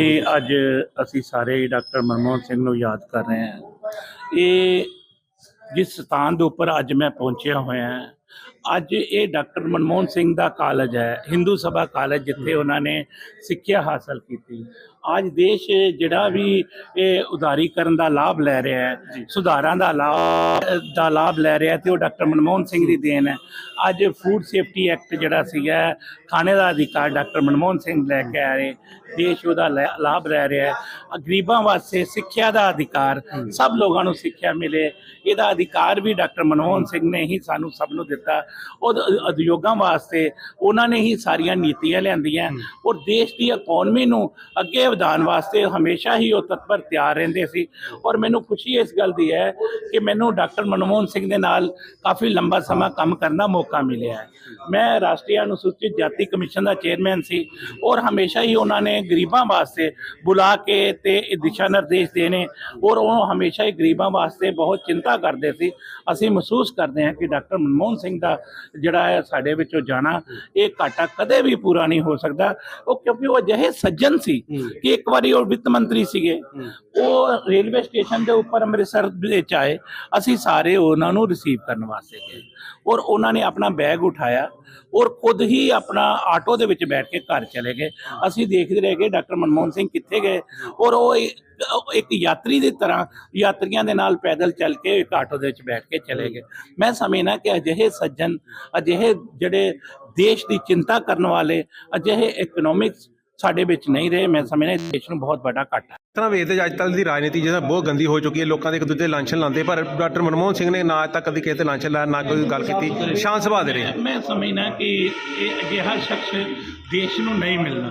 ਤੇ ਅੱਜ ਅਸੀਂ ਸਾਰੇ ਡਾਕਟਰ ਮਨਮੋਹਨ ਸਿੰਘ ਨੂੰ ਯਾਦ ਕਰ ਰਹੇ ਹਾਂ। ਇਹ ਜਿਸ ਸਥਾਨ ਦੇ ਉੱਪਰ ਅੱਜ ਮੈਂ ਪਹੁੰਚਿਆ ਹੋਇਆ ਹਾਂ ਅੱਜ ਇਹ ਡਾਕਟਰ ਮਨਮੋਹਨ ਸਿੰਘ ਦਾ ਕਾਲਜ ਹੈ ਹਿੰਦੂ ਸਭਾ ਕਾਲਜ ਜਿੱਥੇ ਉਹਨਾਂ ਨੇ ਸਿੱਖਿਆ ਹਾਸਲ ਕੀਤੀ। ਅੱਜ ਦੇਸ਼ ਜਿਹੜਾ ਵੀ ਇਹ ਉਦਾਰੀਕਰਨ ਦਾ ਲਾਭ ਲੈ ਰਿਹਾ ਹੈ ਸੁਧਾਰਾਂ ਦਾ ਲਾਭ ਦਾ ਲਾਭ ਲੈ ਰਿਹਾ ਤੇ ਉਹ ਡਾਕਟਰ ਮਨਮੋਹਨ ਸਿੰਘ ਦੀ ਦੇਣ ਹੈ। ਅੱਜ ਫੂਡ ਸੇਫਟੀ ਐਕਟ ਜਿਹੜਾ ਸੀਗਾ ਖਾਣੇ ਦਾ ਅਧਿਕਾਰ ਡਾਕਟਰ ਮਨਮੋਹਨ ਸਿੰਘ ਲੈ ਕੇ ਆਏ ਦੇਸ਼ ਉਹਦਾ ਲਾਭ ਲੈ ਰਿਹਾ ਹੈ। ਗਰੀਬਾਂ ਵਾਸਤੇ ਸਿੱਖਿਆ ਦਾ ਅਧਿਕਾਰ ਸਭ ਲੋਕਾਂ ਨੂੰ ਸਿੱਖਿਆ ਮਿਲੇ ਇਹਦਾ ਅਧਿਕਾਰ ਵੀ ਡਾਕਟਰ ਮਨਮੋਹਨ ਸਿੰਘ ਨੇ ਹੀ ਸਾਨੂੰ ਸਭ ਨੂੰ ਦਿੱਤਾ। ਉਹ ਉਦਯੋਗਾਂ ਵਾਸਤੇ ਉਹਨਾਂ ਨੇ ਹੀ ਸਾਰੀਆਂ ਨੀਤੀਆਂ ਲਿਆਂਦੀਆਂ। ਔਰ ਦੇਸ਼ ਦੀ ਇਕਨੋਮੀ ਨੂੰ ਅੱਗੇ ਵਧਾਉਣ ਵਾਸਤੇ ਹਮੇਸ਼ਾ ਹੀ ਉਹ ਤਤਪਰ ਤਿਆਰ ਰਹਿੰਦੇ ਸੀ। ਔਰ ਮੈਨੂੰ ਖੁਸ਼ੀ ਇਸ ਗੱਲ ਦੀ ਹੈ ਕਿ ਮੈਨੂੰ ਡਾਕਟਰ ਮਨਮੋਹਨ ਸਿੰਘ ਦੇ ਨਾਲ ਕਾਫੀ ਲੰਬਾ ਸਮਾਂ ਕੰਮ ਕਰਨ ਦਾ ਮੌਕਾ ਮਿਲਿਆ ਹੈ। ਮੈਂ ਰਾਸ਼ਟਰੀ ਅਨੁਸੂਚਿਤ ਜਾਤੀ ਕਮਿਸ਼ਨ ਦਾ ਚੇਅਰਮੈਨ ਸੀ ਔਰ ਹਮੇਸ਼ਾ ਹੀ ਉਹਨਾਂ ਨੇ ਗਰੀਬਾਂ ਵਾਸਤੇ ਬੁਲਾ ਕੇ ਤੇ ਦਿਸ਼ਾ ਨਿਰਦੇਸ਼ ਦੇਣੇ ਔਰ ਉਹ ਹਮੇਸ਼ਾ ਹੀ ਗਰੀਬਾਂ ਵਾਸਤੇ ਬਹੁਤ ਚਿੰਤਾ ਕਰਦੇ ਸੀ। ਅਸੀਂ ਮਹਿਸੂਸ ਕਰਦੇ ਹਾਂ ਕਿ ਡਾਕਟਰ ਮਨਮੋਹਨ ਸਿੰਘ ਦਾ ਜਿਹੜਾ ਹੈ ਸਾਡੇ ਵਿੱਚੋਂ ਜਾਣਾ ਇਹ ਘਾਟਾ ਕਦੇ ਵੀ ਪੂਰਾ ਨਹੀਂ ਹੋ ਸਕਦਾ। ਉਹ ਕਿਉਂਕਿ ਉਹ ਅਜਿਹੇ ਸੱਜਣ ਸੀ ਕਿ ਇੱਕ ਵਾਰੀ ਉਹ ਵਿੱਤ ਮੰਤਰੀ ਸੀਗੇ। ਉਹ ਰੇਲਵੇ ਸਟੇਸ਼ਨ ਦੇ ਉੱਪਰ ਅੰਮ੍ਰਿਤਸਰ ਵਿੱਚ ਆਏ। ਅਸੀਂ ਸਾਰੇ ਉਹਨਾਂ ਨੂੰ ਰਿਸੀਵ ਕਰਨ ਵਾਸਤੇ ਗਏ। ਔਰ ਉਹਨਾਂ ਨੇ ਆਪਣਾ ਬੈਗ ਉਠਾਇਆ ਔਰ ਖੁਦ ਹੀ ਆਪਣਾ ਆਟੋ ਦੇ ਵਿੱਚ ਬੈਠ ਕੇ ਘਰ ਚਲੇ ਗਏ। ਅਸੀਂ ਦੇਖਦੇ ਰਹਿ ਗਏ ਡਾਕਟਰ ਮਨਮੋਹਨ ਸਿੰਘ ਕਿੱਥੇ ਗਏ ਔਰ ਉਹ ਇੱਕ- ਉਹ ਇੱਕ ਯਾਤਰੀ ਦੀ ਤਰ੍ਹਾਂ ਯਾਤਰੀਆਂ ਦੇ ਨਾਲ ਪੈਦਲ ਚੱਲ ਕੇ ਇੱਕ ਆਟੋ ਦੇ ਵਿੱਚ ਬੈਠ ਕੇ ਚਲੇ ਗਏ। ਮੈਂ ਸਮਝਣਾ ਕਿ ਅਜਿਹੇ ਸੱਜਣ, ਅਜਿਹੇ ਜਿਹੜੇ ਦੇਸ਼ ਦੀ ਚਿੰਤਾ ਕਰਨ ਵਾਲੇ, ਅਜਿਹੇ ਇਕਨੋਮਿਕਸ ਸਾਡੇ ਵਿੱਚ ਨਹੀਂ ਰਹੇ। ਮੈਂ ਸਮਝਣਾ ਦੇਸ਼ ਨੂੰ ਬਹੁਤ ਵੱਡਾ ਘਾਟਾ ਤਰ੍ਹਾਂ ਵੇਖਦੇ ਅੱਜ ਤੱਕ ਦੀ ਰਾਜਨੀਤੀ ਜਿਹੜਾ ਬਹੁਤ ਗੰਦੀ ਹੋ ਚੁੱਕੀ ਹੈ ਲੋਕਾਂ ਦੇ ਇੱਕ ਦੂਜੇ ਦੇ ਲਾਂਛਨ ਲਾਉਂਦੇ ਪਰ ਡਾਕਟਰ ਮਨਮੋਹਨ ਸਿੰਘ ਨੇ ਨਾ ਅੱਜ ਤੱਕ ਕਦੀ ਕਿਸੇ ਤੇ ਲਾਂਛਨ ਲਾਇਆ ਨਾ ਕੋਈ ਗੱਲ ਕੀਤੀ ਸ਼ਾਂਤ ਸੁਭਾਅ ਦੇ ਰਹੇ ਮੈਂ ਸਮਝਣਾ ਕਿ ਇਹ ਅਜਿਹਾ ਸ਼ਖਸ ਦੇਸ਼ ਨੂੰ ਨਹੀਂ ਮਿਲਣਾ।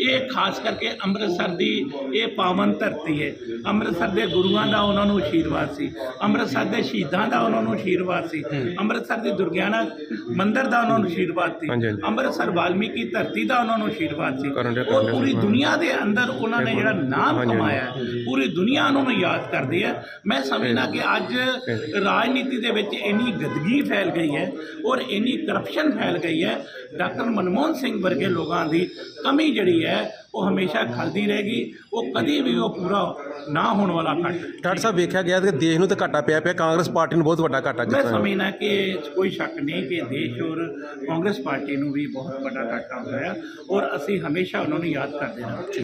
ਇਹ ਖਾਸ ਕਰਕੇ ਅੰਮ੍ਰਿਤਸਰ ਦੀ ਇਹ ਪਾਵਨ ਧਰਤੀ ਹੈ। ਅੰਮ੍ਰਿਤਸਰ ਦੇ ਗੁਰੂਆਂ ਦਾ ਉਹਨਾਂ ਨੂੰ ਆਸ਼ੀਰਵਾਦ ਸੀ। ਅੰਮ੍ਰਿਤਸਰ ਦੇ ਸ਼ਹੀਦਾਂ ਦਾ ਉਹਨਾਂ ਨੂੰ ਆਸ਼ੀਰਵਾਦ ਸੀ। ਅੰਮ੍ਰਿਤਸਰ ਦੀ ਦੁਰਗਿਆਨਾ ਮੰਦਿਰ ਦਾ ਉਹਨਾਂ ਨੂੰ ਆਸ਼ੀਰਵਾਦ ਸੀ। ਅੰਮ੍ਰਿਤਸਰ ਵਾਲਮੀਕੀ ਧਰਤੀ ਦਾ ਉਹਨਾਂ ਨੂੰ ਆਸ਼ੀਰਵਾਦ ਸੀ। ਪੂਰੀ। ਦੁਨੀਆ ਦੇ ਅੰਦਰ ਉਹਨਾਂ ਨੇ ਜਿਹੜਾ ਨਾਮ। ਕਮਾਇਆ ਹੈ, ਪੂਰੀ ਦੁਨੀਆ ਉਹਨਾਂ ਨੂੰ ਯਾਦ ਕਰਦੀ ਹੈ ਮੈਂ ਸਮਝਦਾ ਕਿ ਅੱਜ ਰਾਜਨੀਤੀ ਦੇ ਵਿੱਚ ਇੰਨੀ ਗੰਦਗੀ ਫੈਲ ਗਈ ਹੈ ਔਰ ਇੰਨੀ ਕਰਪਸ਼ਨ ਫੈਲ ਗਈ ਹੈ। ਡਾਕਟਰ ਮਨਮੋਹਨ ਸਿੰਘ ਵਰਗੇ ਲੋਕਾਂ ਦੀ ਕਮੀ ਜਿਹੜੀ ਹੈ ਉਹ ਹਮੇਸ਼ਾ ਖਲਦੀ ਰਹੇਗੀ। ਉਹ ਕਦੀ ਵੀ ਉਹ ਪੂਰਾ ਨਾ ਹੋਣ ਵਾਲਾ ਘਟ। ਡਾਕਟਰ ਸਾਹਿਬ ਵੇਖਿਆ ਗਿਆ ਕਿ ਦੇਸ਼ ਨੂੰ ਤਾਂ ਘਾਟਾ ਪਿਆ ਪਿਆ। ਕਾਂਗਰਸ ਪਾਰਟੀ ਨੂੰ ਬਹੁਤ ਵੱਡਾ ਘਾਟਾ ਮੈਂ ਤਰ੍ਹਾਂ ਸਮਝਣਾ ਕਿ ਕੋਈ ਸ਼ੱਕ ਨਹੀਂ ਕਿ ਦੇਸ਼ ਔਰ ਕਾਂਗਰਸ ਪਾਰਟੀ ਨੂੰ ਵੀ ਬਹੁਤ ਵੱਡਾ ਘਾਟਾ ਹੋਇਆ ਔਰ ਅਸੀਂ ਹਮੇਸ਼ਾ ਉਹਨਾਂ ਨੂੰ ਯਾਦ ਕਰਦੇ ਰਹਾਂਗੇ।